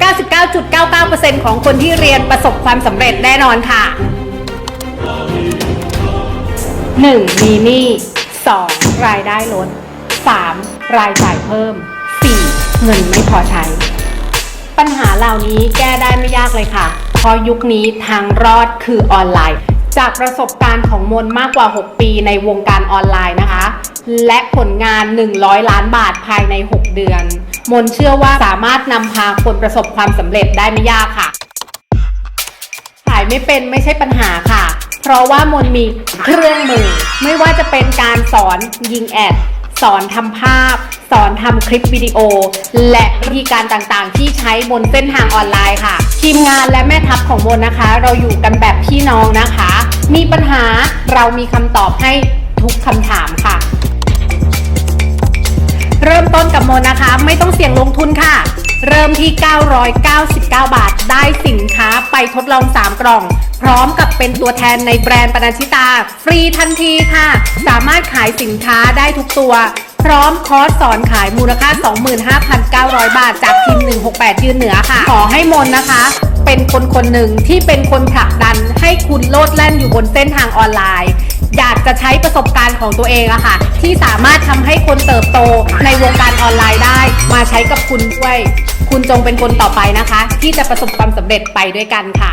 99.99%ของคนที่เรียนประสบความสำเร็จแน่นอนค่ะ 1. มีหนี้ 2. รายได้ลด 3. รายจ่ายเพิ่ม 4. เงินไม่พอใช้ ปัญหาเหล่านี้แก้ได้ไม่ยากเลยค่ะ เพราะยุคนี้ทางรอดคือออนไลน์ จากประสบการณ์ของมนมากกว่า 6 ปีในวงการออนไลน์นะคะ และผลงาน 100 ล้านบาทภายใน 6 เดือน มนเชื่อว่าสามารถนำพาคนประสบความสำเร็จได้ไม่ยากค่ะ ขายไม่เป็นไม่ใช่ปัญหาค่ะ เพราะว่ามนมีเครื่องมือ ไม่ว่าจะเป็นการสอนยิงแอดสอนทำภาพ สอนทำคลิปวิดีโอ และวิธีการต่างๆ ที่ใช้บนเส้นทางออนไลน์ค่ะ ทีมงานและแม่ทัพของโมนนะคะ เราอยู่กันแบบพี่น้องนะคะ มีปัญหาเรามีคำตอบให้ทุกคำถามค่ะ เริ่มต้นกับโมนะคะ ไม่ต้องเสี่ยงลงทุนค่ะ เริ่มที่ 999 บาท ได้สินค้าไปทดลอง 3 กล่อง พร้อมกับเป็นตัวแทนในแบรนด์ปนัญชิตา ฟรีทันทีค่ะ สามารถขายสินค้าได้ทุกตัว พร้อมคอร์สสอนขายมูลค่า 25,900 บาท จากทีม 168 ยืนเหนือค่ะ ขอให้มนนะคะ เป็นคนคนหนึ่งที่เป็นคนผลักดันให้คุณโลดแล่นอยู่บนเส้นทางออนไลน์ อยากจะใช้ประสบการณ์ของตัวเองอะค่ะ ที่สามารถทำให้คนเติบโตในวงการออนไลน์ได้ มาใช้กับคุณด้วย คุณจงเป็นคนต่อไปนะคะ ที่จะประสบความสำเร็จไปด้วยกันค่ะ